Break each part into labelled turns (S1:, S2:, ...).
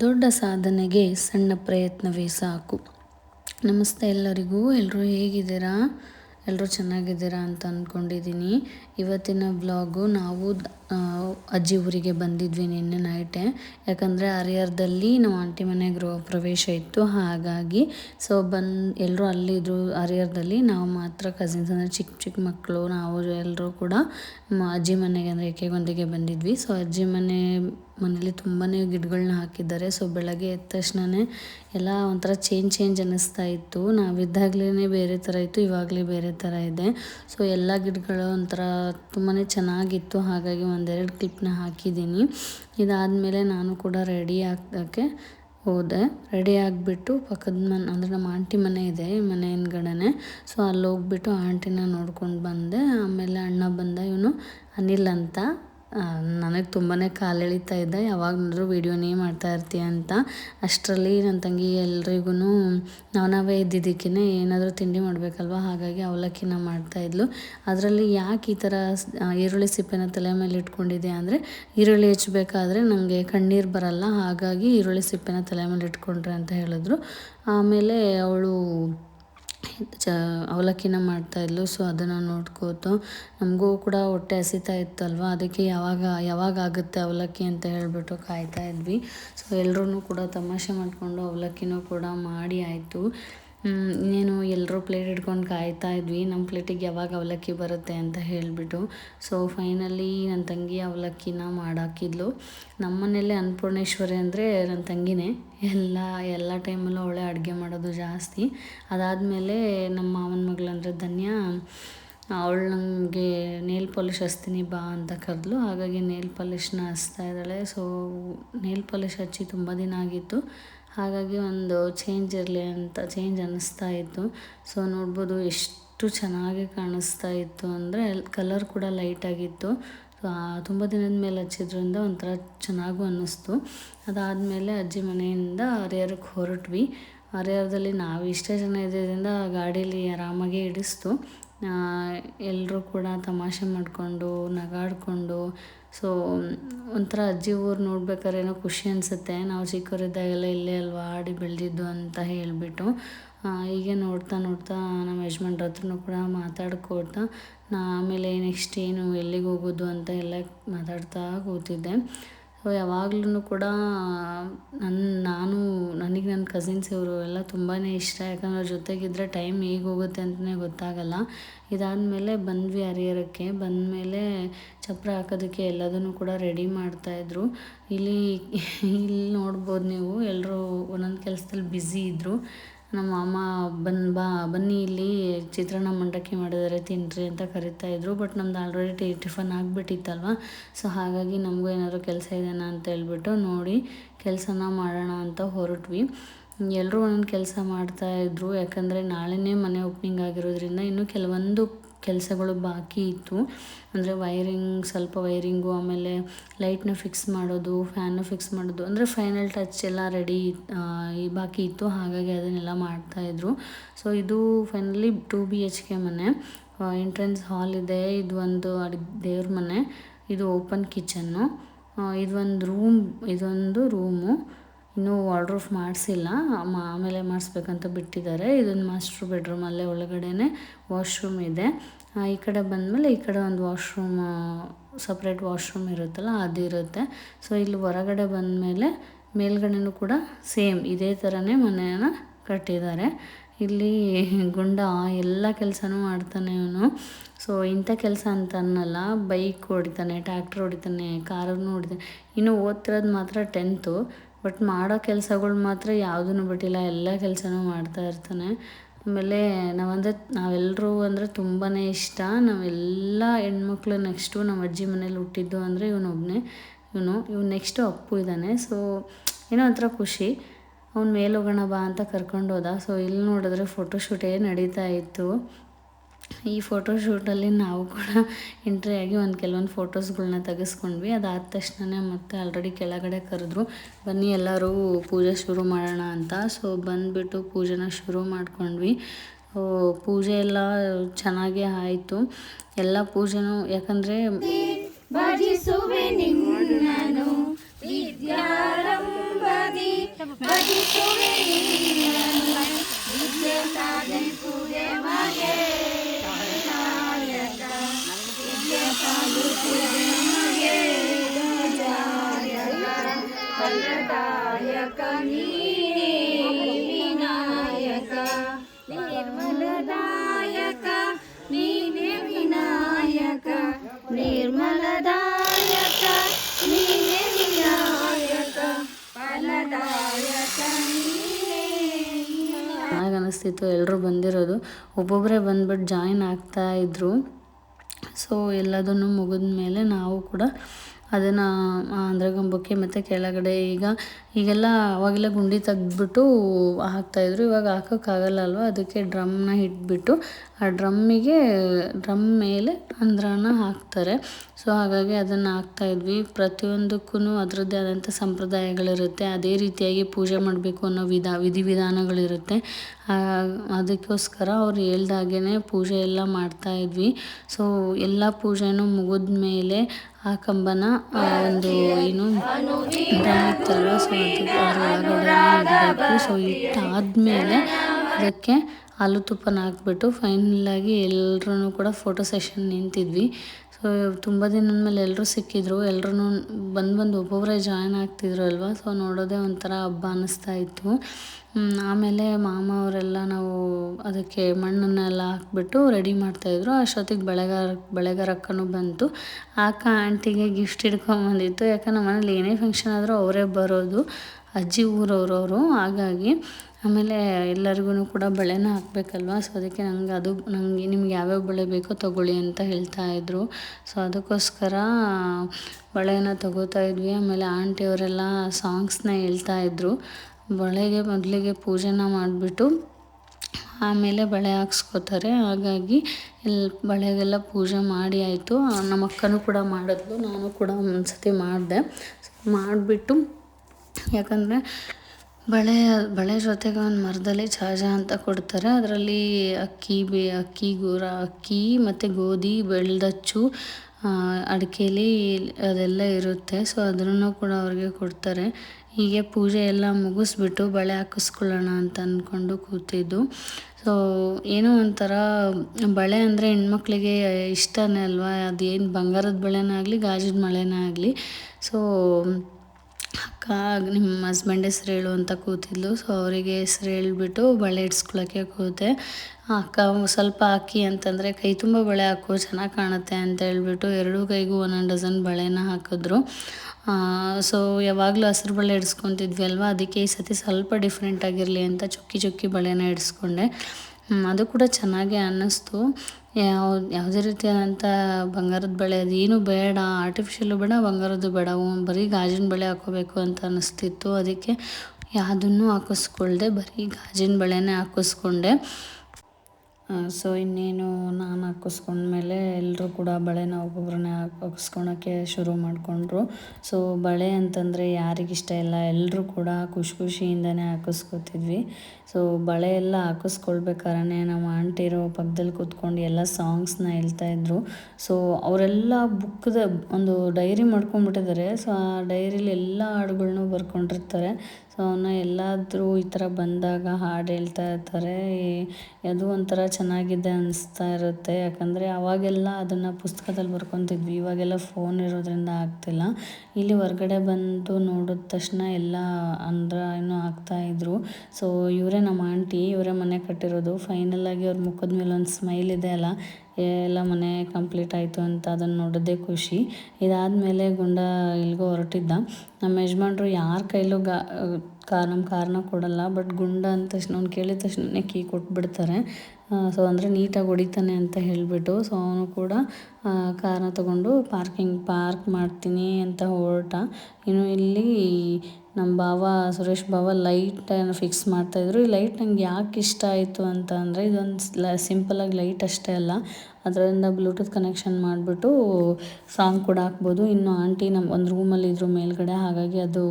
S1: ದೊಡ್ಡ ಸಾಧನೆಗೆ ಸಣ್ಣ ಪ್ರಯತ್ನವೇ ಸಾಕು. ನಮಸ್ತೆ ಎಲ್ಲರಿಗೂ. ಎಲ್ಲರೂ ಹೇಗಿದ್ದೀರಾ? ಎಲ್ಲರೂ ಚೆನ್ನಾಗಿದ್ದೀರಾ ಅಂತ ಅಂದ್ಕೊಂಡಿದ್ದೀನಿ. ಇವತ್ತಿನ ಬ್ಲಾಗು ನಾವು ಅಜ್ಜಿ ಊರಿಗೆ ಬಂದಿದ್ವಿ ನಿನ್ನೆ ನೈಟೆ ಯಾಕಂದರೆ ಹರಿಹರದಲ್ಲಿ ನಮ್ಮ ಆಂಟಿ ಮನೆ ಗೃಹ ಪ್ರವೇಶ ಇತ್ತು. ಹಾಗಾಗಿ ಸೊ ಬಂದು ಎಲ್ಲರೂ ಅಲ್ಲಿದ್ದರು ಹರಿಹರದಲ್ಲಿ ನಾವು ಮಾತ್ರ ಕಸಿನ್ಸ್ ಅಂದರೆ ಚಿಕ್ಕ ಚಿಕ್ಕ ಮಕ್ಕಳು ನಾವು ಎಲ್ಲರೂ ಕೂಡ ಅಜ್ಜಿ ಮನೆಗೆ ಅಂದರೆ ಏಕೆಗೊಂದಿಗೆ ಬಂದಿದ್ವಿ. ಸೊ ಅಜ್ಜಿ ಮನೆ ಮನೇಲಿ ತುಂಬಾ ಗಿಡಗಳನ್ನ ಹಾಕಿದ್ದಾರೆ. ಸೊ ಬೆಳಗ್ಗೆ ಎದ್ದ ತಕ್ಷಣವೇ ಎಲ್ಲ ಒಂಥರ ಚೇಂಜ್ ಚೇಂಜ್ ಅನ್ನಿಸ್ತಾ ಇತ್ತು. ನಾವಿದ್ದಾಗಲೇ ಬೇರೆ ಥರ ಇತ್ತು, ಇವಾಗಲೇ ಬೇರೆ ಥರ ಇದೆ. ಸೊ ಎಲ್ಲ ಗಿಡಗಳು ಒಂಥರ ತುಂಬಾ ಚೆನ್ನಾಗಿತ್ತು, ಹಾಗಾಗಿ ಒಂದೆರಡು ಕ್ಲಿಪ್ನ ಹಾಕಿದ್ದೀನಿ. ಇದಾದಮೇಲೆ ನಾನು ಕೂಡ ರೆಡಿ ಆಗೋಕ್ಕೆ ಹೋದೆ. ರೆಡಿ ಆಗಿಬಿಟ್ಟು ಪಕ್ಕದ ಮನೆ, ಅಂದರೆ ನಮ್ಮ ಆಂಟಿ ಮನೆ ಇದೆ ಮನೆ ಹಿಂದ್ಗಡೆನೆ. ಸೊ ಅಲ್ಲಿ ಹೋಗ್ಬಿಟ್ಟು ಆಂಟಿನ ನೋಡ್ಕೊಂಡು ಬಂದೆ. ಆಮೇಲೆ ಅಣ್ಣ ಬಂದ, ಇವನು ಅನಿಲ್ ಅಂತ. ನನಗೆ ತುಂಬಾ ಕಾಲು ಎಳಿತಾ ಇದ್ದೆ ಯಾವಾಗ ನೋಡಿದ್ರು ವೀಡಿಯೋನೇ ಮಾಡ್ತಾ ಇರ್ತೀಯ ಅಂತ. ಅಷ್ಟರಲ್ಲಿ ನನ್ನ ತಂಗಿ ಎಲ್ರಿಗೂ ನಾವು ನಾವೇ ಇದ್ದಿದ್ದಕ್ಕೇ ಏನಾದರೂ ತಿಂಡಿ ಮಾಡಬೇಕಲ್ವ? ಹಾಗಾಗಿ ಅವಲಕ್ಕಿನ ಮಾಡ್ತಾಯಿದ್ಲು ಅದರಲ್ಲಿ ಯಾಕೆ ಈ ಥರ ಈರುಳ್ಳಿ ಸಿಪ್ಪೆನ ತಲೆ ಮೇಲೆ ಇಟ್ಕೊಂಡಿದ್ದೆ ಅಂದರೆ, ಈರುಳ್ಳಿ ಹೆಚ್ಚಬೇಕಾದ್ರೆ ನನಗೆ ಕಣ್ಣೀರು ಬರಲ್ಲ, ಹಾಗಾಗಿ ಈರುಳ್ಳಿ ಸಿಪ್ಪೆನ ತಲೆ ಮೇಲೆ ಇಟ್ಕೊಂಡ್ರೆ ಅಂತ ಹೇಳಿದ್ರು. ಆಮೇಲೆ ಅವಳು ಚ ಅವಲಕ್ಕಿನ ಮಾಡ್ತಾಯಿದ್ಲು ಸೊ ಅದನ್ನು ನೋಡ್ಕೋತು. ನಮಗೂ ಕೂಡ ಹೊಟ್ಟೆ ಹಸಿತಾ ಇತ್ತಲ್ವ, ಅದಕ್ಕೆ ಯಾವಾಗ ಯಾವಾಗ ಆಗುತ್ತೆ ಅವಲಕ್ಕಿ ಅಂತ ಹೇಳಿಬಿಟ್ಟು ಕಾಯ್ತಾ ಇದ್ವಿ. ಸೊ ಎಲ್ಲರೂ ಕೂಡ ತಮಾಷೆ ಮಾಡಿಕೊಂಡು ಅವಲಕ್ಕಿನೂ ಕೂಡ ಮಾಡಿ ಆಯಿತು. ಇನ್ನೇನು ಎಲ್ಲರೂ ಪ್ಲೇಟ್ ಹಿಡ್ಕೊಂಡು ಕಾಯ್ತಾ ಇದ್ವಿ. ನಮ್ಮ ಪ್ಲೇಟಿಗೆ ಯಾವಾಗ ಅವಲಕ್ಕಿ ಬರುತ್ತೆ ಅಂತ ಹೇಳಿಬಿಟ್ಟು. ಸೊ ಫೈನಲಿ ನನ್ನ ತಂಗಿ ಅವಲಕ್ಕಿನ ಮಾಡಾಕಿದ್ಲು. ನಮ್ಮ ಮನೇಲಿ ಅನ್ನಪೂರ್ಣೇಶ್ವರಿ ಅಂದರೆ ನನ್ನ ತಂಗಿನೇ. ಎಲ್ಲ ಎಲ್ಲ ಟೈಮಲ್ಲೂ ಅವಳೆ ಅಡುಗೆ ಮಾಡೋದು ಜಾಸ್ತಿ. ಅದಾದಮೇಲೆ ನಮ್ಮ ಮಾವನ ಮಗಳಂದರೆ ಧನ್ಯ, ಅವಳು ನನಗೆ ನೇಲ್ ಪಾಲಿಷ್ ಹಚ್ತೀನಿ ಬಾ ಅಂತ ಕರೆದ್ಲು. ಹಾಗಾಗಿ ನೇಲ್ ಪಾಲಿಷ್ನ ಹಚ್ತಾ ಇದ್ದಾಳೆ. ಸೊ ನೇಲ್ ಪಾಲಿಷ್ ಹಚ್ಚಿ ತುಂಬ ದಿನ ಆಗಿತ್ತು. ಹಾಗಾಗಿ ಒಂದು ಚೇಂಜ್ ಇರಲಿ ಅಂತ ಚೇಂಜ್ ಅನ್ನಿಸ್ತಾ ಇತ್ತು. ಸೊ ನೋಡ್ಬೋದು ಎಷ್ಟು ಚೆನ್ನಾಗಿ ಕಾಣಿಸ್ತಾ ಇತ್ತು ಅಂದರೆ ಕಲರ್ ಕೂಡ ಲೈಟಾಗಿತ್ತು ತುಂಬ ದಿನದ ಮೇಲೆ ಹಚ್ಚಿದ್ರಿಂದ ಒಂಥರ ಚೆನ್ನಾಗೂ ಅನ್ನಿಸ್ತು. ಅದಾದಮೇಲೆ ಅಜ್ಜಿ ಮನೆಯಿಂದ ಹರಿಹರಕ್ಕೆ ಹೊರಟ್ವಿ. ಹರಿಹರದಲ್ಲಿ ನಾವು ಇಷ್ಟೇ ಜನ ಇದ್ದಿದ್ದರಿಂದ ಗಾಡೀಲಿ ಆರಾಮಾಗಿ ಇಡಿಸ್ತು. ಎಲ್ಲರೂ ಕೂಡ ತಮಾಷೆ ಮಾಡಿಕೊಂಡು, ನಗಾಡಿಕೊಂಡು ಸೊ ಒಂಥರ ಅಜ್ಜಿ ಊರು ನೋಡ್ಬೇಕಾದ್ರೆ ಏನೋ ಖುಷಿ ಅನಿಸುತ್ತೆ. ನಾವು ಚಿಕ್ಕವರಿದ್ದಾಗೆಲ್ಲ ಇಲ್ಲೇ ಅಲ್ವಾ, ಆಡಿ ಬೆಳೆದಿದ್ದು ಅಂತ ಹೇಳಿಬಿಟ್ಟು ಹೀಗೆ ನೋಡ್ತಾ ನೋಡ್ತಾ ನಮ್ಮ ಯಜಮಾನ್ರ ಹತ್ರನೂ ಕೂಡ ಮಾತಾಡ್ಕೊಳ್ತಾ, ನಾ ಆಮೇಲೆ ನೆಕ್ಸ್ಟ್ ಏನು ಎಲ್ಲಿಗೆ ಹೋಗೋದು ಅಂತ ಎಲ್ಲ ಮಾತಾಡ್ತಾ ಕೂತಿದ್ದೆ. ಸೊ ಯಾವಾಗ್ಲೂ ಕೂಡ ನನ್ನ ನಾನು, ನನಗೆ ನನ್ನ ಕಸಿನ್ಸ್ ಇವರು ಎಲ್ಲ ತುಂಬಾ ಇಷ್ಟ. ಯಾಕಂದ್ರೆ ಅವ್ರ ಜೊತೆಗಿದ್ದರೆ ಟೈಮ್ ಹೇಗೆ ಹೋಗುತ್ತೆ ಅಂತಲೇ ಗೊತ್ತಾಗಲ್ಲ. ಇದಾದಮೇಲೆ ಬಂದ್ವಿ ಹರಿಹರಕ್ಕೆ. ಬಂದಮೇಲೆ ಚಪ್ಪರ ಹಾಕೋದಕ್ಕೆ ಎಲ್ಲದನ್ನು ಕೂಡ ರೆಡಿ ಮಾಡ್ತಾಯಿದ್ರು ಇಲ್ಲಿ ಇಲ್ಲಿ ನೋಡ್ಬೋದು ನೀವು. ಎಲ್ಲರೂ ಒಂದೊಂದು ಕೆಲಸದಲ್ಲಿ ಬ್ಯುಸಿ ಇದ್ದರು ನಮ್ಮ ಮಾಮ ಬನ್ ಬಾ ಬನ್ನಿ ಇಲ್ಲಿ ಚಿತ್ರಾನ್ನ ಮಂಡಕ್ಕಿ ಮಾಡಿದ್ದಾರೆ ತಿನ್ನಿರಿ ಅಂತ ಕರಿತಾ ಇದ್ರು. ಬಟ್ ನಮ್ದು ಆಲ್ರೆಡಿ ಟಿ, ಟಿಫನ್ ಆಗಿಬಿಟ್ಟಿತ್ತಲ್ವ? ಸೊ ಹಾಗಾಗಿ ನಮಗೂ ಏನಾದರೂ ಕೆಲಸ ಇದೆಯಾ ಅಂತ ಹೇಳ್ಬಿಟ್ಟು ನೋಡಿ ಕೆಲಸನ ಮಾಡೋಣ ಅಂತ ಹೊರಟ್ವಿ. ಎಲ್ಲರೂ ಒಂದೊಂದು ಕೆಲಸ ಮಾಡ್ತಾಯಿದ್ರು ಯಾಕಂದರೆ ನಾಳೆನೇ ಮನೆ ಓಪನಿಂಗ್ ಆಗಿರೋದ್ರಿಂದ ಇನ್ನೂ ಕೆಲವೊಂದು ಕೆಲಸಗಳು ಬಾಕಿ ಇತ್ತು. ಅಂದರೆ ವೈರಿಂಗ್ ಸ್ವಲ್ಪ ವೈರಿಂಗು ಆಮೇಲೆ ಲೈಟ್ನ ಫಿಕ್ಸ್ ಮಾಡೋದು ಫ್ಯಾನ್ನ ಫಿಕ್ಸ್ ಮಾಡೋದು, ಅಂದರೆ ಫೈನಲ್ ಟಚ್ ಎಲ್ಲ ರೆಡಿ ಬಾಕಿ ಇತ್ತು. ಹಾಗಾಗಿ ಅದನ್ನೆಲ್ಲ ಮಾಡ್ತಾಯಿದ್ರು ಸೊ ಇದು finally two B H K ಮನೆ. ಎಂಟ್ರೆನ್ಸ್ ಹಾಲ್ ಇದೆ. ಇದು ಒಂದು ಅಡುಗೆ ದೇವ್ರ ಮನೆ. ಇದು ಓಪನ್ ಕಿಚನ್ನು ಇದೊಂದು ರೂಮ್ ಇದೊಂದು ರೂಮು ಇನ್ನೂ ವಾರ್ಡ್ರೋಫ್ ಮಾಡಿಸಿಲ್ಲ. ಆಮೇಲೆ ಮಾಡಿಸ್ಬೇಕಂತ ಬಿಟ್ಟಿದ್ದಾರೆ. ಇದೊಂದು ಮಾಸ್ಟ್ರ್ ಬೆಡ್ರೂಮ್ ಅಲ್ಲೇ ಒಳಗಡೆನೆ ವಾಶ್ರೂಮ್ ಇದೆ. ಈ ಕಡೆ ಬಂದಮೇಲೆ ಈ ಕಡೆ ಒಂದು ವಾಶ್ರೂಮ್ ಸಪ್ರೇಟ್ ವಾಶ್ರೂಮ್ ಇರುತ್ತಲ್ಲ, ಅದು ಇರುತ್ತೆ. ಸೊ ಇಲ್ಲಿ ಹೊರಗಡೆ ಬಂದಮೇಲೆ ಮೇಲ್ಗಡೆನೂ ಕೂಡ ಸೇಮ್, ಇದೇ ಥರನೇ ಮನೆಯನ್ನ ಕಟ್ಟಿದ್ದಾರೆ. ಇಲ್ಲಿ ಗುಂಡ ಎಲ್ಲ ಕೆಲಸನೂ ಮಾಡ್ತಾನೆ ಇವನು ಸೊ ಇಂಥ ಕೆಲಸ ಅಂತ ಅನ್ನಲ್ಲ ಬೈಕ್ ಹೊಡಿತಾನೆ ಟ್ಯಾಕ್ಟ್ರ್ ಹೊಡಿತಾನೆ ಕಾರನ್ನು ಹೊಡಿತಾನೆ ಇನ್ನು ಓದ್ತಿರೋದು ಮಾತ್ರ ಟೆಂತು ಬಟ್ ಮಾಡೋ ಕೆಲಸಗಳು ಮಾತ್ರ ಯಾವುದನ್ನು ಬಿಟ್ಟಿಲ್ಲ, ಎಲ್ಲ ಕೆಲಸನೂ ಮಾಡ್ತಾ ಇರ್ತಾನೆ. ಆಮೇಲೆ ನಾವಂದರೆ ನಾವೆಲ್ಲರೂ ಅಂದರೆ ತುಂಬಾ ಇಷ್ಟ. ನಾವೆಲ್ಲ ಹೆಣ್ಮಕ್ಳು ನೆಕ್ಸ್ಟು ನಮ್ಮ ಅಜ್ಜಿ ಮನೇಲಿ ಹುಟ್ಟಿದ್ದು ಅಂದರೆ ಇವನೊಬ್ಬನೇ ಇವನು, ಇವ್ನು ನೆಕ್ಸ್ಟು ಅಪ್ಪು ಇದ್ದಾನೆ. ಸೊ, ಏನೋ ಒಂಥರ ಖುಷಿ. ಅವ್ನು ಮೇಲೆ ಹೋಗೋಣ ಬಾ ಅಂತ ಕರ್ಕೊಂಡು ಹೋದ. ಸೊ, ಇಲ್ಲಿ ನೋಡಿದ್ರೆ ಫೋಟೋಶೂಟೇ ನಡೀತಾ ಇತ್ತು. ಈ ಫೋಟೋಶೂಟಲ್ಲಿ ನಾವು ಕೂಡ ಎಂಟ್ರಿ ಆಗಿ ಒಂದು ಕೆಲವೊಂದು ಫೋಟೋಸ್ಗಳನ್ನ ತೆಗೆಸ್ಕೊಂಡ್ವಿ. ಅದಾದ ತಕ್ಷಣನೇ ಮತ್ತೆ ಆಲ್ರೆಡಿ ಕೆಳಗಡೆ ಕರೆದ್ರು, ಬನ್ನಿ ಎಲ್ಲರೂ ಪೂಜೆ ಶುರು ಮಾಡೋಣ ಅಂತ. ಸೊ ಬಂದುಬಿಟ್ಟು ಪೂಜೆನ ಶುರು ಮಾಡ್ಕೊಂಡ್ವಿ. ಪೂಜೆ ಎಲ್ಲ ಚೆನ್ನಾಗೇ ಆಯಿತು. ಎಲ್ಲ ಪೂಜೆನೂ, ಯಾಕಂದರೆ
S2: ಭಜಿಸುವೆ ನಿರ್ಮಲದಾಯಕ ನೀನೇ ವಿನಾಯಕ ಫಲದಾಯಕ
S1: ಅನಿಸ್ತಿತ್ತು ಎಲ್ಲರೂ ಬಂದಿರೋದು. ಒಬ್ಬೊಬ್ಬರೇ ಬಂದ್ಬಿಟ್ಟು ಜಾಯಿನ್ ಆಗ್ತಾ ಇದ್ರು. ಸೊ, ಎಲ್ಲದನ್ನು ಮುಗಿದ ಮೇಲೆ ನಾವು ಕೂಡ ಅದನ್ನು ಅಂದ್ರಗಂಬಕ್ಕೆ ಮತ್ತು ಕೆಳಗಡೆ ಈಗ, ಈಗೆಲ್ಲ ಅವಾಗೆಲ್ಲ ಗುಂಡಿ ತೆಗ್ದುಬಿಟ್ಟು ಹಾಕ್ತಾಯಿದ್ರು ಇವಾಗ ಹಾಕೋಕ್ಕಾಗಲ್ಲ ಅಲ್ವಾ? ಅದಕ್ಕೆ ಡ್ರಮ್ನ ಇಟ್ಬಿಟ್ಟು, ಆ ಡ್ರಮ್ಮಿಗೆ, ಡ್ರಮ್ ಮೇಲೆ ಅಂದ್ರನ ಹಾಕ್ತಾರೆ. ಸೊ, ಹಾಗಾಗಿ ಅದನ್ನು ಹಾಕ್ತಾಯಿದ್ವಿ ಪ್ರತಿಯೊಂದಕ್ಕೂ ಅದರದ್ದೇ ಆದಂಥ ಸಂಪ್ರದಾಯಗಳಿರುತ್ತೆ. ಅದೇ ರೀತಿಯಾಗಿ ಪೂಜೆ ಮಾಡಬೇಕು ಅನ್ನೋ ವಿಧ, ವಿಧಿವಿಧಾನಗಳಿರುತ್ತೆ. ಅದಕ್ಕೋಸ್ಕರ ಅವ್ರು ಹೇಳ್ದಾಗೆ ಪೂಜೆ ಎಲ್ಲ ಮಾಡ್ತಾಯಿದ್ವಿ ಸೊ, ಎಲ್ಲ ಪೂಜೆನೂ ಮುಗಿದ ಮೇಲೆ ಆ ಕಂಬನ ಒಂದು ಏನು ಇತ್ತಲ್ವ ಸೊ ಅದು ಅದ್ರ ಒಳಗಡೆ ಇಡಬೇಕು. ಸೊ ಇಟ್ಟಾದ್ಮೇಲೆ ಅದಕ್ಕೆ ಹಾಲು ತುಪ್ಪನ ಹಾಕ್ಬಿಟ್ಟು ಫೈನಲಾಗಿ ಎಲ್ಲರೂ ಕೂಡ ಫೋಟೋ ಸೆಷನ್ ನಿಂತಿದ್ವಿ. ಸೊ ತುಂಬ ದಿನ ಮೇಲೆ ಎಲ್ಲರೂ ಸಿಕ್ಕಿದ್ರು. ಎಲ್ಲರೂ ಬಂದು ಬಂದು ಒಬ್ಬೊಬ್ಬರೇ ಜಾಯ್ನ್ ಆಗ್ತಿದ್ರು ಅಲ್ವಾ? ಸೊ ನೋಡೋದೇ ಒಂಥರ ಹಬ್ಬ ಅನ್ನಿಸ್ತಾ ಇತ್ತು. ಆಮೇಲೆ ಮಾಮ ಅವರೆಲ್ಲ ನಾವು ಅದಕ್ಕೆ ಮಣ್ಣನ್ನೆಲ್ಲ ಹಾಕ್ಬಿಟ್ಟು ರೆಡಿ ಮಾಡ್ತಾಯಿದ್ರು ಅಷ್ಟೊತ್ತಿಗೆ ಬೆಳೆಗಾರ ಬೆಳೆಗಾರಕ್ಕನೂ ಬಂತು. ಅಕ್ಕ ಆಂಟಿಗೆ ಗಿಫ್ಟ್ ಹಿಡ್ಕೊಂಬಂದಿತ್ತು ಯಾಕಂದ್ರೆ ಮನೇಲಿ ಏನೇ ಫಂಕ್ಷನ್ ಆದರೂ ಅವರೇ ಬರೋದು. ಅಜ್ಜಿ ಊರವ್ರವರು. ಹಾಗಾಗಿ ಆಮೇಲೆ ಎಲ್ಲರಿಗೂ ಕೂಡ ಬಳೆನ ಹಾಕಬೇಕಲ್ವ? ಸೊ ಅದಕ್ಕೆ ನಂಗೆ ಅದು ನನಗೆ ನಿಮ್ಗೆ ಯಾವ್ಯಾವ ಬಳೆ ಬೇಕೋ ತೊಗೊಳ್ಳಿ ಅಂತ ಹೇಳ್ತಾ ಇದ್ರು. ಸೊ ಅದಕ್ಕೋಸ್ಕರ ಬಳೆನ ತಗೋತಾ ಇದ್ವಿ. ಆಮೇಲೆ ಆಂಟಿಯವರೆಲ್ಲ ಸಾಂಗ್ಸ್ನ ಹೇಳ್ತಾ ಇದ್ದರು ಬಳೆಗೆ ಮೊದಲಿಗೆ ಪೂಜೆನ ಮಾಡಿಬಿಟ್ಟು ಆಮೇಲೆ ಬಳೆ ಹಾಕ್ಸ್ಕೋತಾರೆ. ಹಾಗಾಗಿ ಎಲ್ಲ ಬಳೆಗೆಲ್ಲ ಪೂಜೆ ಮಾಡಿ ಆಯಿತು. ನಮ್ಮ ಅಕ್ಕನೂ ಕೂಡ ಮಾಡಿದ್ಲು. ನಾನು ಕೂಡ ಒಂದ್ಸತಿ ಮಾಡಿದೆ. ಮಾಡಿಬಿಟ್ಟು ಯಾಕಂದರೆ ಬಳೆ ಬಳೆ ಜೊತೆಗೆ ಒಂದು ಮರದಲ್ಲಿ ಚಾಜ ಅಂತ ಕೊಡ್ತಾರೆ. ಅದರಲ್ಲಿ ಅಕ್ಕಿ, ಬೇ, ಅಕ್ಕಿ, ಗೂರ, ಅಕ್ಕಿ ಮತ್ತು ಗೋಧಿ, ಬೆಳ್ದಚ್ಚು ಅಡಿಕೆಲಿ ಅದೆಲ್ಲ ಇರುತ್ತೆ. ಸೊ ಅದನ್ನು ಕೂಡ ಅವ್ರಿಗೆ ಕೊಡ್ತಾರೆ. ಹೀಗೆ ಪೂಜೆ ಎಲ್ಲ ಮುಗಿಸ್ಬಿಟ್ಟು ಬಳೆ ಹಾಕಿಸ್ಕೊಳ್ಳೋಣ ಅಂತ ಅಂದ್ಕೊಂಡು ಕೂತಿದ್ದು. ಸೊ ಏನೋ ಒಂಥರ ಬಳೆ ಅಂದರೆ ಹೆಣ್ಮಕ್ಳಿಗೆ ಇಷ್ಟನೇ ಅಲ್ವಾ? ಅದೇನು ಬಂಗಾರದ ಬಳೆನೇ ಆಗಲಿ ಗಾಜಿನ ಮಳೆನೇ ಆಗಲಿ. ಸೊ ಅಕ್ಕ ನಿಮ್ಮ ಹಸ್ಬೆಂಡ್ ಹೆಸ್ರು ಹೇಳು ಅಂತ ಕೂತಿದ್ಲು. ಸೊ ಅವರಿಗೆ ಹೆಸ್ರು ಹೇಳ್ಬಿಟ್ಟು ಬಳೆ ಇಡ್ಸ್ಕೊಳಕ್ಕೆ ಕೂತೆ. ಅಕ್ಕ, ಸ್ವಲ್ಪ ಹಾಕಿ ಅಂತಂದರೆ ಕೈ ತುಂಬ ಬಳೆ ಹಾಕು, ಚೆನ್ನಾಗಿ ಕಾಣುತ್ತೆ ಅಂತ ಹೇಳ್ಬಿಟ್ಟು ಎರಡೂ ಕೈಗೂ ಒಂದೊಂದು ಡಜನ್ ಬಳೆನ ಹಾಕಿದ್ರು. ಸೊ ಯಾವಾಗಲೂ ಹಸಿರು ಬಳೆ ಇಡ್ಸ್ಕೊತಿದ್ವಿ ಅಲ್ವಾ? ಅದಕ್ಕೆ ಈ ಸತಿ ಸ್ವಲ್ಪ ಡಿಫ್ರೆಂಟ್ ಆಗಿರಲಿ ಅಂತ ಚುಕ್ಕಿ ಚುಕ್ಕಿ ಬಳೆನ ಇಡಿಸ್ಕೊಂಡೆ. ಅದು ಕೂಡ ಚೆನ್ನಾಗೇ ಅನ್ನಿಸ್ತು. ಯಾವ, ಯಾವುದೇ ರೀತಿಯಾದಂಥ ಬಂಗಾರದ ಬಳೆ, ಅದು ಏನು ಬೇಡ ಆರ್ಟಿಫಿಷಿಯಲ್ಲು ಬೇಡ ಬಂಗಾರದ್ದು ಬೇಡ ಬರೀ ಗಾಜಿನ ಬಳೆ ಹಾಕೋಬೇಕು ಅಂತ ಅನ್ನಿಸ್ತಿತ್ತು. ಅದಕ್ಕೆ ಯಾವುದನ್ನು ಹಾಕಿಸ್ಕೊಳ್ದೆ, ಬರೀ ಗಾಜಿನ ಬಳೆನೇ ಹಾಕಿಸ್ಕೊಂಡೆ. ಸೊ ಇನ್ನೇನು ನಾನು ಹಾಕಿಸ್ಕೊಂಡ್ಮೇಲೆ ಎಲ್ಲರೂ ಕೂಡ ಬಳೆನ ಒಬ್ಬೊಬ್ಬರನ್ನೇ ಹಾಕಿಸ್ಕೊಳಕ್ಕೆ ಶುರು ಮಾಡಿಕೊಂಡ್ರು. ಸೊ ಬಳೆ ಅಂತಂದರೆ ಯಾರಿಗಿಷ್ಟ ಇಲ್ಲ ಎಲ್ಲರೂ ಕೂಡ ಖುಷಿ ಖುಷಿಯಿಂದನೇ ಹಾಕಿಸ್ಕೊತಿದ್ವಿ. ಸೊ ಬಳೆ ಎಲ್ಲ ಹಾಕಿಸ್ಕೊಳ್ಬೇಕಾದ್ರೆ ನಮ್ಮ ಆಂಟಿರು ಪಕ್ಕದಲ್ಲಿ ಕೂತ್ಕೊಂಡು ಎಲ್ಲ ಸಾಂಗ್ಸ್ನ ಹೇಳ್ತಾಯಿದ್ರು ಸೊ ಅವರೆಲ್ಲ ಬುಕ್ದ ಒಂದು ಡೈರಿ ಮಾಡ್ಕೊಂಡ್ಬಿಟ್ಟಿದ್ದಾರೆ ಸೊ ಆ ಡೈರಿಲಿ ಎಲ್ಲ ಹಾಡುಗಳ್ನೂ ಬರ್ಕೊಂಡಿರ್ತಾರೆ. ಸೊ ಅವನ್ನ ಎಲ್ಲಾದರೂ ಈ ಥರ ಬಂದಾಗ ಹಾಡು ಹೇಳ್ತಾ ಇರ್ತಾರೆ. ಅದು ಒಂಥರ ಚೆನ್ನಾಗಿದೆ ಅನಿಸ್ತಾ ಇರುತ್ತೆ. ಯಾಕಂದರೆ ಅವಾಗೆಲ್ಲ ಅದನ್ನು ಪುಸ್ತಕದಲ್ಲಿ ಬರ್ಕೊತಿದ್ವಿ. ಇವಾಗೆಲ್ಲ ಫೋನ್ ಇರೋದ್ರಿಂದ ಆಗ್ತಿಲ್ಲ. ಇಲ್ಲಿ ಹೊರ್ಗಡೆ ಬಂದು ನೋಡಿದ ತಕ್ಷಣ ಎಲ್ಲ ಅಂದ್ರೆ ಏನು ಆಗ್ತಾಯಿದ್ರು ಸೊ ಇವರೇ ನಮ್ಮ ಆಂಟಿ ಇವರೇ ಮನೆ ಕಟ್ಟಿರೋದು. ಫೈನಲ್ ಆಗಿ ಅವ್ರ ಮುಖದ ಮೇಲೆ ಒಂದು ಸ್ಮೈಲ್ ಇದೆ ಅಲ್ಲ. ಎಲ್ಲ ಮನೆ ಕಂಪ್ಲೀಟ್ ಆಯಿತು ಅಂತ ಅದನ್ನು ನೋಡೋದೇ ಖುಷಿ. ಇದಾದಮೇಲೆ ಗುಂಡ ಎಲ್ಗೋ ಹೊರಟಿದ್ದ. ನಮ್ಮ ಯಜಮಾನ್ರು ಯಾರ ಕೈಲೂ ಗಾ ಕಾ ನಮ್ಮ ಕಾರ್ನ ಕೊಡಲ್ಲ ಬಟ್ ಗುಂಡ ಅಂದ ತಕ್ಷಣ, ಅವ್ನು ಕೇಳಿದ ತಕ್ಷಣ ಕೀ ಕೊಟ್ಬಿಡ್ತಾರೆ. ಸೊ ಅಂದರೆ ನೀಟಾಗಿ ಹೊಡಿತಾನೆ ಅಂತ ಹೇಳಿಬಿಟ್ಟು ಸೊ ಅವನು ಕೂಡ ಕಾರನ್ನ ಕಾರ್ನ ತಗೊಂಡು ಪಾರ್ಕಿಂಗ್ ಪಾರ್ಕ್ ಮಾಡ್ತೀನಿ ಅಂತ ಹೊರಟ. ಇನ್ನು ಇಲ್ಲಿ ನಮ್ಮ ಭಾವ ಸುರೇಶ್ ಭಾವ ಲೈಟನ್ನು ಫಿಕ್ಸ್ ಮಾಡ್ತಾಯಿದ್ರು. ಈ ಲೈಟ್ ನಂಗೆ ಯಾಕೆ ಇಷ್ಟ ಆಯಿತು ಅಂತ ಅಂದರೆ ಇದೊಂದು ಸಿಂಪಲಾಗಿ ಲೈಟ್ ಅಷ್ಟೇ ಅಲ್ಲ, ಅದರಿಂದ ಬ್ಲೂಟೂತ್ ಕನೆಕ್ಷನ್ ಮಾಡಿಬಿಟ್ಟು ಸಾಂಗ್ ಕೂಡ ಹಾಕ್ಬೋದು. ಇನ್ನು ಆಂಟಿ ನಮ್ಮ ಒಂದು ರೂಮಲ್ಲಿ ಇದ್ರು ಮೇಲ್ಗಡೆ, ಹಾಗಾಗಿ ಅದು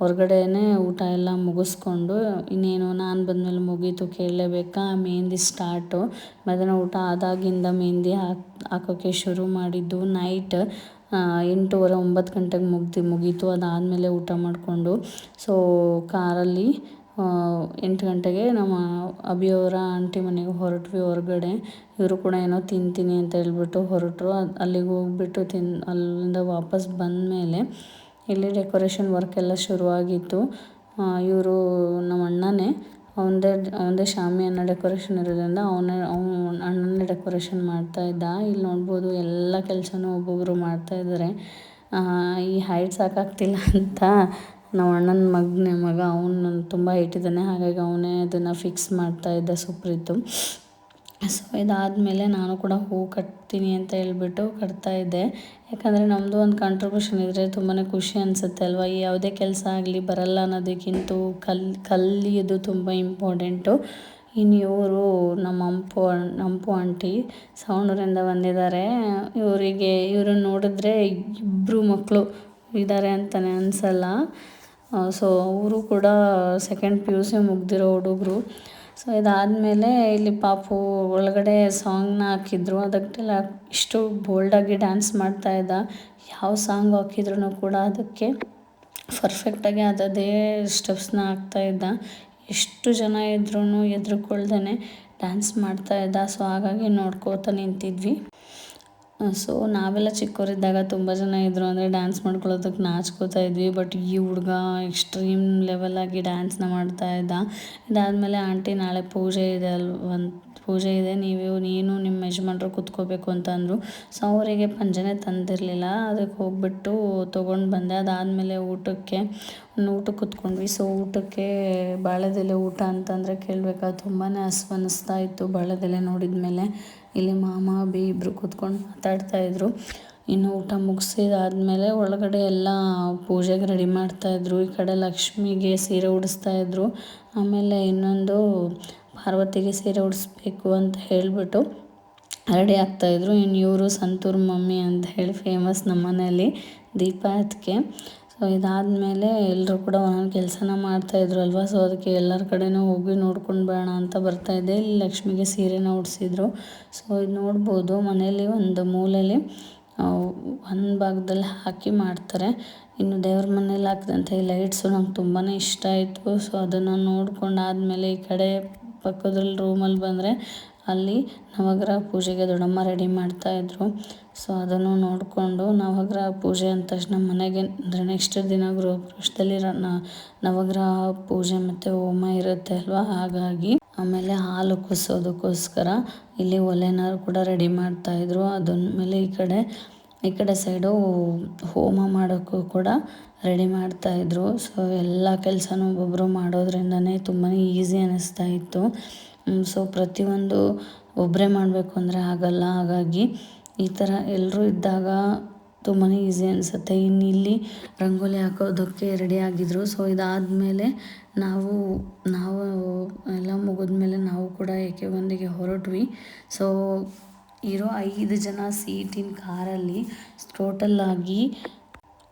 S1: ಹೊರಗಡೆನೇ ಊಟ ಎಲ್ಲ ಮುಗಿಸ್ಕೊಂಡು, ಇನ್ನೇನು ನಾನು ಬಂದಮೇಲೆ ಮುಗೀತು, ಕೇಳಲೇಬೇಕಾ? ಮೆಹಂದಿ ಸ್ಟಾರ್ಟು. ಮಧ್ಯಾಹ್ನ ಊಟ ಆದಾಗಿಂದ ಮೆಹಂದಿ ಹಾಕಿ ಹಾಕೋಕ್ಕೆ ಶುರು ಮಾಡಿದ್ದು ನೈಟ್. ಎಂಟೂವರೆ, ಒಂಬತ್ತು ಗಂಟೆಗೆ ಮುಗ್ದು, ಮುಗೀತು. ಅದಾದಮೇಲೆ ಊಟ ಮಾಡಿಕೊಂಡು ಸೊ ಕಾರಲ್ಲಿ ಎಂಟು ಗಂಟೆಗೆ ನಮ್ಮ ಅಭಿಯವರ ಆಂಟಿ ಮನೆಗೆ ಹೊರಟ್ವಿ ಹೊರಗಡೆ. ಇವರು ಕೂಡ ಏನೋ ತಿಂತೀನಿ ಅಂತ ಹೇಳ್ಬಿಟ್ಟು ಹೊರಟರು. ಅದು, ಅಲ್ಲಿಗೆ ಹೋಗ್ಬಿಟ್ಟು ತಿನ್, ಅಲ್ಲಿಂದ ವಾಪಸ್ ಬಂದಮೇಲೆ ಇಲ್ಲಿ ಡೆಕೋರೇಷನ್ ವರ್ಕ್ ಎಲ್ಲ ಶುರುವಾಗಿತ್ತು. ಇವರು ನಮ್ಮ ಅಣ್ಣನೇ. ಅವನದೇ ಅವನದೇ ಶಾಮಿಯಾನ ಡೆಕೋರೇಷನ್ ಇರೋದ್ರಿಂದ ಅವನೇ, ಅವ್ನು ಅಣ್ಣನೇ ಡೆಕೋರೇಷನ್ ಮಾಡ್ತಾ ಇದ್ದ. ಇಲ್ಲಿ ನೋಡ್ಬೋದು ಎಲ್ಲ ಕೆಲಸನೂ ಒಬ್ಬೊಬ್ಬರು ಮಾಡ್ತಾ ಇದ್ದಾರೆ ಈ ಹೈಟ್ ಸಾಕಾಗ್ತಿಲ್ಲ ಅಂತ ನಮ್ಮ ಅಣ್ಣನ ಮಗನೇ, ಮಗ ಅವನು ತುಂಬ ಇಟ್ಟಿದ್ದಾನೆ ಹಾಗಾಗಿ ಅವನೇ ಅದನ್ನು ಫಿಕ್ಸ್ ಮಾಡ್ತಾ ಇದ್ದ ಸುಪ್ರೀತು. ಸೊ ಇದಾದಮೇಲೆ ನಾನು ಕೂಡ ಹೂ ಕಟ್ತೀನಿ ಅಂತ ಹೇಳ್ಬಿಟ್ಟು ಕಟ್ತಾ ಇದ್ದೆ. ಯಾಕಂದರೆ ನಮ್ಮದು ಒಂದು ಕಾಂಟ್ರಿಬ್ಯೂಷನ್ ಇದ್ದರೆ ತುಂಬಾ ಖುಷಿ ಅನಿಸುತ್ತೆ ಅಲ್ವಾ? ಯಾವುದೇ ಕೆಲಸ ಆಗಲಿ, ಬರಲ್ಲ ಅನ್ನೋದಕ್ಕಿಂತ ಕಲ್, ಕಲಿಯೋದು ತುಂಬ ಇಂಪಾರ್ಟೆಂಟು ಇನ್ನು ಇವರು ನಮ್ಮ ಅಂಪು ಅಂಪು ಆಂಟಿ ಸವಣೂರಿಂದ ಬಂದಿದ್ದಾರೆ. ಇವರಿಗೆ, ಇವ್ರನ್ನ ನೋಡಿದ್ರೆ ಇಬ್ಬರು ಮಕ್ಕಳು ಇದ್ದಾರೆ ಅಂತಲೇ ಅನಿಸಲ್ಲ. ಸೊ ಅವರು ಕೂಡ ಸೆಕೆಂಡ್ ಪಿ ಯು ಸಿ ಮುಗ್ದಿರೋ ಹುಡುಗರು. ಸೊ ಇದಾದಮೇಲೆ ಇಲ್ಲಿ ಪಾಪು ಒಳಗಡೆ ಸಾಂಗ್ನ ಹಾಕಿದ್ರು. ಅದಕ್ಕೆಲ್ಲ ಇಷ್ಟು ಬೋಲ್ಡಾಗಿ ಡ್ಯಾನ್ಸ್ ಮಾಡ್ತಾ ಇದ್ದ. ಯಾವ ಸಾಂಗ್ ಹಾಕಿದ್ರು ಕೂಡ ಅದಕ್ಕೆ ಪರ್ಫೆಕ್ಟಾಗಿ ಅದದೇ ಸ್ಟೆಪ್ಸ್ನ ಹಾಕ್ತಾ ಇದ್ದ. ಎಷ್ಟು ಜನ ಇದ್ರೂ ಎದ್ರುಕೊಳ್ದೇ ಡ್ಯಾನ್ಸ್ ಮಾಡ್ತಾ ಇದ್ದ. ಸೊ ಹಾಗಾಗಿ ನೋಡ್ಕೋತ ನಿಂತಿದ್ವಿ. ಸೊ ನಾವೆಲ್ಲ ಚಿಕ್ಕವರಿದ್ದಾಗ ತುಂಬ ಜನ ಇದ್ದರು ಅಂದರೆ ಡ್ಯಾನ್ಸ್ ಮಾಡ್ಕೊಳ್ಳೋದಕ್ಕೆ ನಾಚ್ಕೋತಾ ಇದ್ವಿ ಬಟ್ ಈ ಹುಡುಗ ಎಕ್ಸ್ಟ್ರೀಮ್ ಲೆವೆಲಾಗಿ ಡ್ಯಾನ್ಸ್ನ ಮಾಡ್ತಾ ಇದ್ದ. ಇದಾದಮೇಲೆ ಆಂಟಿ ನಾಳೆ ಪೂಜೆ ಇದೆ ಅಲ್ವ ಪೂಜೆ ಇದೆ, ನೀವು ನೀನು ನಿಮ್ಮ ಯಜಮಾನ್ರು ಕೂತ್ಕೋಬೇಕು ಅಂತ ಅಂದರು. ಸೊ ಅವರಿಗೆ ಪಂಜನೆ ತಂದಿರಲಿಲ್ಲ, ಅದಕ್ಕೆ ಹೋಗ್ಬಿಟ್ಟು ತೊಗೊಂಡು ಬಂದೆ. ಅದಾದಮೇಲೆ ಊಟಕ್ಕೆ ಊಟಕ್ಕೆ ಕುತ್ಕೊಂಡ್ವಿ. ಸೊ ಊಟಕ್ಕೆ ಬಾಳೆದೆಲೆ ಊಟ ಅಂತಂದರೆ ಕೇಳಬೇಕಾ ತುಂಬಾ ಹಸು ಅನ್ನಿಸ್ತಾ ಇತ್ತು ಬಾಳೆದೆಲೆ ನೋಡಿದ ಮೇಲೆ ಇಲ್ಲಿ ಮಾಮ ಬಿ ಇಬ್ಬರು ಕೂತ್ಕೊಂಡು ಮಾತಾಡ್ತಾಯಿದ್ರು ಇನ್ನು ಊಟ ಮುಗಿಸಿದಾದ್ಮೇಲೆ ಒಳಗಡೆ ಎಲ್ಲ ಪೂಜೆಗೆ ರೆಡಿ ಮಾಡ್ತಾಯಿದ್ರು ಈ ಕಡೆ ಲಕ್ಷ್ಮಿಗೆ ಸೀರೆ ಉಡಿಸ್ತಾಯಿದ್ರು ಆಮೇಲೆ ಇನ್ನೊಂದು ಪಾರ್ವತಿಗೆ ಸೀರೆ ಉಡಿಸ್ಬೇಕು ಅಂತ ಹೇಳಿಬಿಟ್ಟು ರೆಡಿ ಆಗ್ತಾಯಿದ್ರು ಇನ್ನು ಇವರು ಸಂತೂರ್ ಮಮ್ಮಿ ಅಂತ ಹೇಳಿ ಫೇಮಸ್ ನಮ್ಮ ಮನೆಯಲ್ಲಿ ದೀಪ ಅದಕ್ಕೆ ಸೊ ಇದಾದಮೇಲೆ ಎಲ್ಲರೂ ಕೂಡ ಒಂದೊಂದು ಕೆಲಸನ ಮಾಡ್ತಾಯಿದ್ರು ಅಲ್ವಾ? ಸೊ ಅದಕ್ಕೆ ಎಲ್ಲರ ಕಡೆನೂ ಹೋಗಿ ನೋಡ್ಕೊಂಡು ಬೇಡ ಅಂತ ಬರ್ತಾಯಿದ್ದೆ ಇಲ್ಲಿ ಲಕ್ಷ್ಮಿಗೆ ಸೀರೆನ ಉಡಿಸಿದ್ರು. ಸೊ ಇದು ನೋಡ್ಬೋದು. ಮನೆಯಲ್ಲಿ ಒಂದು ಮೂಲೆಯಲ್ಲಿ ಒಂದು ಭಾಗದಲ್ಲಿ ಹಾಕಿ ಮಾಡ್ತಾರೆ. ಇನ್ನು ದೇವ್ರ ಮನೇಲಿ ಹಾಕಿದಂಥ ಈ ಲೈಟ್ಸು ನಂಗೆ ತುಂಬಾ ಇಷ್ಟ ಆಯಿತು. ಸೊ ಅದನ್ನು ನೋಡ್ಕೊಂಡಾದಮೇಲೆ ಈ ಕಡೆ ಪಕ್ಕದಲ್ಲಿ ರೂಮಲ್ಲಿ ಬಂದರೆ ಅಲ್ಲಿ ನವಗ್ರಹ ಪೂಜೆಗೆ ದೊಡ್ಡಮ್ಮ ರೆಡಿ ಮಾಡ್ತಾಯಿದ್ರು ಸೊ ಅದನ್ನು ನೋಡಿಕೊಂಡು ನವಗ್ರಹ ಪೂಜೆ ಅಂದ ತಕ್ಷಣ ಮನೆಗೆ ಅಂದರೆ ನೆಕ್ಸ್ಟ್ ದಿನ ಗೃಹ ಪ್ರವೇಶದಲ್ಲಿ ನವಗ್ರಹ ಪೂಜೆ ಮತ್ತು ಹೋಮ ಇರುತ್ತೆ ಅಲ್ವಾ? ಹಾಗಾಗಿ ಆಮೇಲೆ ಹಾಲು ಕುಸೋದಕ್ಕೋಸ್ಕರ ಇಲ್ಲಿ ಒಲೆನಾರು ಕೂಡ ರೆಡಿ ಮಾಡ್ತಾಯಿದ್ರು ಅದನ್ನ ಮೇಲೆ ಈ ಕಡೆ ಈ ಕಡೆ ಸೈಡು ಹೋಮ ಮಾಡೋಕ್ಕೂ ಕೂಡ ರೆಡಿ ಮಾಡ್ತಾಯಿದ್ರು ಸೊ, ಎಲ್ಲ ಕೆಲಸನೂ ಒಬ್ಬೊಬ್ಬರು ಮಾಡೋದ್ರಿಂದನೇ ತುಂಬಾ ಈಸಿ ಅನ್ನಿಸ್ತಾ ಇತ್ತು. ಸೊ, ಪ್ರತಿಯೊಂದು ಒಬ್ಬರೇ ಮಾಡಬೇಕು ಅಂದರೆ ಆಗಲ್ಲ. ಹಾಗಾಗಿ ಈ ಥರ ಎಲ್ಲರೂ ಇದ್ದಾಗ ತುಂಬಾ ಈಸಿ ಅನಿಸುತ್ತೆ. ಇನ್ನು ಇಲ್ಲಿ ರಂಗೋಲಿ ಹಾಕೋದಕ್ಕೆ ರೆಡಿ ಆಗಿದ್ರು. ಸೊ, ಇದಾದಮೇಲೆ ನಾವು ನಾವು ಎಲ್ಲ ಮುಗಿದ್ಮೇಲೆ ನಾವು ಕೂಡ ಏಕೆ ಒಂದಿಗೆ ಹೊರಟ್ವಿ. ಸೊ ಇರೋ ಐದು ಜನ ಸೀಟಿನ ಕಾರಲ್ಲಿ ಟೋಟಲ್ ಆಗಿ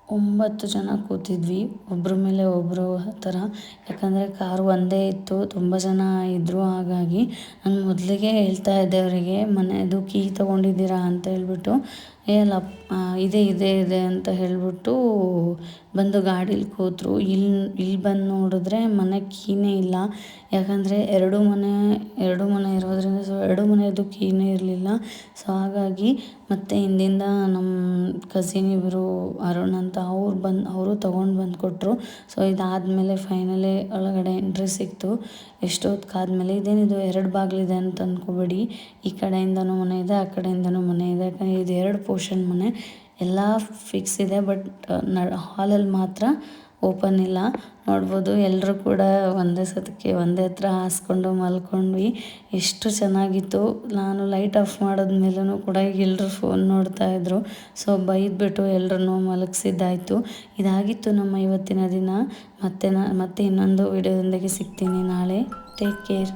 S1: ಒಂಬತ್ತು ಜನ ಕೂತಿದ್ವಿ. ಒಬ್ಬರ ಮೇಲೆ ಒಬ್ಬರು ಆ ಥರ ಯಾಕಂದರೆ ಕಾರು ಒಂದೇ ಇತ್ತು. ತುಂಬ ಜನ ಇದ್ದರು ಹಾಗಾಗಿ ನಾನು ಮೊದಲಿಗೆ ಹೇಳ್ತಾ ಇದ್ದೆ ಅವರಿಗೆ ಮನೆಯದು ಕೀ ತೊಗೊಂಡಿದ್ದೀರಾ? ಅಂತ ಹೇಳ್ಬಿಟ್ಟು. ಏಲ್ಲ ಇದೆ ಇದೆ ಇದೆ ಅಂತ ಹೇಳಿಬಿಟ್ಟು ಬಂದು ಗಾಡೀಲಿ ಕೂತರು. ಇಲ್ಲಿ ಇಲ್ಲಿ ಬಂದು ನೋಡಿದ್ರೆ ಮನೆ ಕೀನೇ ಇಲ್ಲ. ಯಾಕಂದರೆ ಎರಡು ಮನೆ ಎರಡು ಮನೆ ಇರೋದ್ರಿಂದ ಸೊ, ಎರಡು ಮನೆಯದು ಕೀನೇ ಇರಲಿಲ್ಲ. ಸೊ ಹಾಗಾಗಿ ಮತ್ತು ಹಿಂದಿಂದ ನಮ್ಮ ಕಸಿನ್ ಇಬ್ಬರು ಅರುಣ್ ಅಂತ ಅವ್ರು ಬಂದು, ಅವರು ತೊಗೊಂಡು ಬಂದು ಕೊಟ್ಟರು ಸೊ ಇದಾದಮೇಲೆ ಫೈನಲಿ ಒಳಗಡೆ ಎಂಟ್ರಿ ಸಿಕ್ತು. ಎಷ್ಟೊತ್ತಾದ್ಮೇಲೆ ಇದೇನಿದು ಎರಡು ಬಾಗಿಲಿದೆ ಅಂತ ಅಂದ್ಕೋಬೇಡಿ ಈ ಕಡೆಯಿಂದನೂ ಮನೆ ಇದೆ, ಆ ಕಡೆಯಿಂದನೂ ಮನೆ ಇದೆ. ಯಾಕಂದರೆ ಇದು ಎರಡು ಪೋರ್ಷನ್ ಮನೆ ಎಲ್ಲ ಫಿಕ್ಸ್ ಇದೆ ಬಟ್ನ ಹಾಲಲ್ಲಿ ಮಾತ್ರ ಓಪನ್ ಇಲ್ಲ. ನೋಡ್ಬೋದು ಎಲ್ಲರೂ ಕೂಡ ಒಂದೇ ಸತಕ್ಕೆ ಒಂದೇ ಹತ್ರ ಹಾಸ್ಕೊಂಡು ಮಲ್ಕೊಂಡ್ವಿ. ಎಷ್ಟು ಚೆನ್ನಾಗಿತ್ತು. ನಾನು ಲೈಟ್ ಆಫ್ ಮಾಡಿದ್ಮೇಲೂ ಕೂಡ ಎಲ್ಲರೂ ಫೋನ್ ನೋಡ್ತಾಯಿದ್ರು ಸೊ ಬೈದ್ಬಿಟ್ಟು ಎಲ್ಲರನ್ನೂ ಮಲಗಿಸಿದ್ದಾಯಿತು. ಇದಾಗಿತ್ತು ನಮ್ಮ ಇವತ್ತಿನ ದಿನ. ಮತ್ತೆ ನಾ, ಮತ್ತೆ ಇನ್ನೊಂದು ವಿಡಿಯೋದೊಂದಿಗೆ ಸಿಗ್ತೀನಿ ನಾಳೆ. Take care